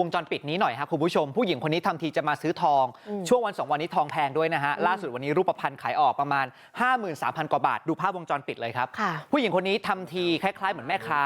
วงจรปิดนี้หน่อยครับคุณผู้ชม ผู้หญิงคนนี้ทำทีจะมาซื้อทองอืมช่วงวันสองวันนี้ทองแพงด้วยนะฮะ ล่าสุดวันนี้รูปพรรณขายออกประมาณ 53,000 กว่าบาท ดูภาพวงจรปิดเลยครับค่ะผู้หญิงคนนี้ทำทีคล้ายๆเหมือนแม่ค้า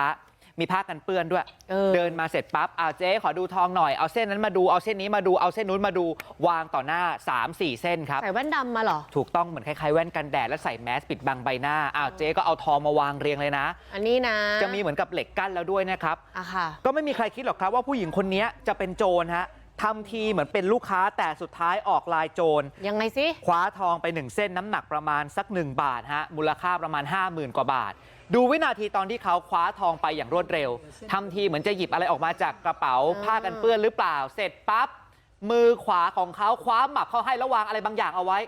มีผ้ากันเปื้อนด้วยเออเดินมาเสร็จปั๊บอาเจ๊ขอดูทองหน่อยเอาเส้นนั้นมาดูเอาเส้นนี้มาดูเอาเส้นนู้นมาดูวางต่อหน้า 3-4 เส้นครับใส่แว่นดำมาเหรอถูกต้องเหมือนคล้ายๆแว่นกันแดดแล้วใส่แมสปิดบังใบหน้าอ้าวเจ๊ก็เอาทองมาวางเรียงเลยนะ อันนี้นะ จะมีเหมือนกับเหล็กกั้นแล้วด้วยนะครับอะค่ะก็ไม่มีใครคิดหรอกครับว่าผู้หญิงคนนี้จะเป็นโจรฮะ ทำทีเหมือนเป็นลูกค้าแต่สุดท้ายออกลายโจรยังไงสิคว้าทองไปหนึ่งเส้นน้ำหนักประมาณสัก1บาทฮะมูลค่าประมาณ 50,000 กว่าบาท ดูวินาทีตอนที่เขาคว้าทองไปอย่างรวดเร็วทำทีเหมือนจะหยิบอะไรออกมาจากกระเป๋าอ่าผ้ากันเปื้อนหรือเปล่า เสร็จปั๊บมือขวาของเขาคว้าหมับเขาให้แล้ววางอะไรบางอย่างเอาไว้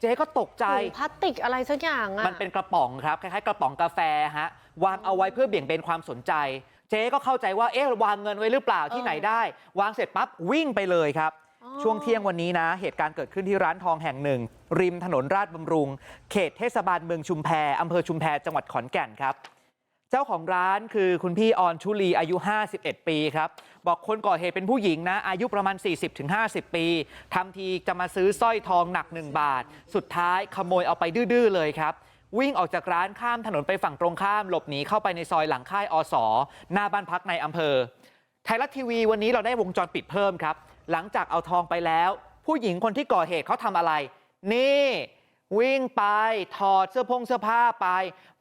เจ๊ก็ตกใจถุงพลาสติกอะไรสักอย่างอะมันเป็นกระป๋องครับคล้ายๆกระป๋องกาแฟฮะวางเอาไว้เพื่อเบี่ยงเบนความสนใจ เจ๊ก็เข้าใจว่าเอ๊ะวางเงินไว้หรือเปล่าที่ไหนได้ วางเสร็จปั๊บวิ่งไปเลยครับอ๋อช่วงเที่ยงวันนี้นะ เหตุการณ์เกิดขึ้นที่ร้านทองแห่งหนึ่ง ริมถนนราชบำรุง เขตเทศบาลเมืองชุมแพอำเภอชุมแพจังหวัดขอนแก่นครับ เจ้าของร้านคือคุณพี่ออนชุลีอายุ 51 ปีครับ บอกคนก่อเหตุเป็นผู้หญิงนะ อายุประมาณ 40-50 ปีทำทีจะมาซื้อสร้อยทองหนัก 1 บาท สุดท้ายขโมยเอาไปดื้อๆเลยครับ วิ่งออกจากร้านข้ามถนนไปฝั่งตรงข้ามหลบหนีเข้าไปในซอยหลังค่ายอสหน้าบ้านพักในอำเภอ ไทยรัฐทีวีวันนี้เราได้วงจรปิดเพิ่มครับ หลังจากเอาทองไปแล้ว ผู้หญิงคนที่ก่อเหตุเขาทำอะไร นี่ วิ่งไปถอดเสื้อพงเสื้อผ้าไป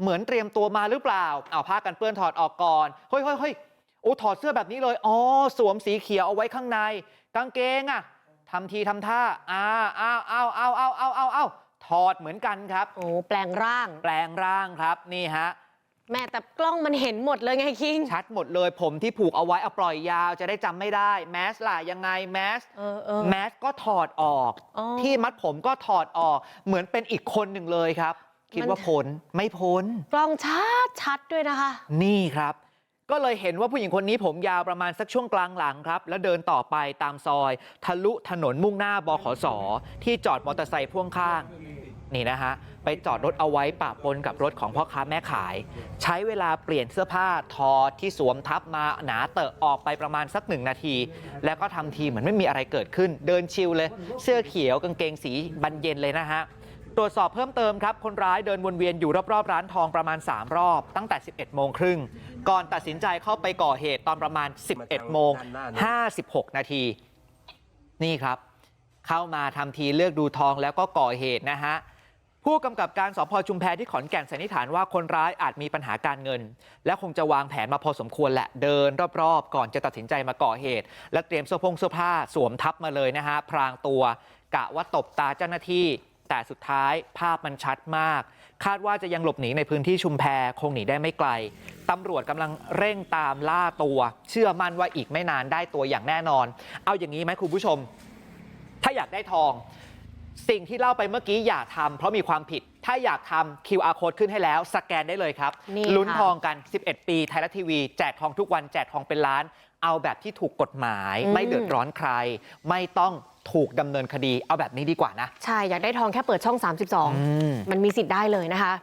เหมือนเตรียมตัวมาหรือเปล่าเอาผ้ากันเปื้อนถอดออกก่อนเฮ้ยเฮ้ยเฮ้ยโอ้ถอดเสื้อแบบนี้เลยอ๋อสวมสีเขียวเอาไว้ข้างใน กางเกงอะทำทีทำท่าอ้าวอ้าวอ้าวอ้าวอ้าวอ้าวอ้าว ถอดเหมือนกันครับ โอ้แปลงร่าง แปลงร่างครับนี่ฮะแม่แต่กล้องมันเห็นหมดเลยไงคิง ชัดหมดเลยผมที่ผูกเอาไว้เอาปล่อยยาวจะได้จำไม่ได้ แมสล่ะยังไงแมสเออเออ แมสก็ถอดออกอ๋อ ที่มัดผมก็ถอดออก เหมือนเป็นอีกคนหนึ่งเลยครับ คิดมันว่าพ้นไม่พ้น กล้องชัดชัดด้วยนะคะ นี่ครับ ก็เลยเห็นว่าผู้หญิงคนนี้ผมยาวประมาณสักช่วงกลางหลังครับ แล้วเดินต่อไปตามซอย ทะลุถนนมุ่งหน้าบขสที่จอดมอเตอร์ไซค์พ่วงข้าง นี่นะฮะไปจอดรถเอาไว้ปะปนกับรถของพ่อค้าแม่ขาย ใช้เวลาเปลี่ยนเสื้อผ้าทอที่สวมทับมาหนาเตอะออกไปประมาณสักหนึ่งนาที แล้วก็ทำทีเหมือนไม่มีอะไรเกิดขึ้น เดินชิลเลย เสื้อเขียวกางเกงสีบันเย็นเลยนะฮะตรวจสอบเพิ่มเติมครับ คนร้ายเดินวนเวียนอยู่รอบๆร้านทองประมาณ 3 รอบ ตั้งแต่ 11 โมงครึ่ง ก่อนตัดสินใจเข้าไปก่อเหตุตอนประมาณ 11 โมง 56 นาที นี่ครับ เข้ามาทำทีเลือกดูทองแล้วก็ก่อเหตุนะฮะ ผู้กำกับการสพชุมแพที่ขอนแก่นสันนิษฐานว่าคนร้ายอาจมีปัญหาการเงิน และคงจะวางแผนมาพอสมควรแหละเดินรอบๆ ก่อนจะตัดสินใจมาก่อเหตุ และเตรียมเสื้อผงเสื้อผ้าสวมทับมาเลยนะฮะพรางตัว กะว่าตบตาเจ้าหน้าที่ แต่สุดท้ายภาพมันชัดมาก คาดว่าจะยังหลบหนีในพื้นที่ชุมแพคงหนีได้ไม่ไกลตำรวจกำลังเร่งตามล่าตัว เชื่อมั่นว่าอีกไม่นานได้ตัวอย่างแน่นอน เอาอย่างนี้ไหมคุณผู้ชม ถ้าอยากได้ทอง สิ่งที่เล่าไปเมื่อกี้อย่าทำเพราะมีความผิด ถ้าอยากทำ QR code ขึ้นให้แล้ว สแกนได้เลยครับนี่ลุ้นค่ะทองกัน 11 ปีไทยรัฐทีวี แจกทองทุกวันแจกทองเป็นล้าน เอาแบบที่ถูกกฎหมาย ไม่เดือดร้อนใคร ไม่ต้องถูกดำเนินคดี เอาแบบนี้ดีกว่านะ ใช่ อยากได้ทองแค่เปิดช่องอืม32 มันมีสิทธิ์ได้เลยนะคะ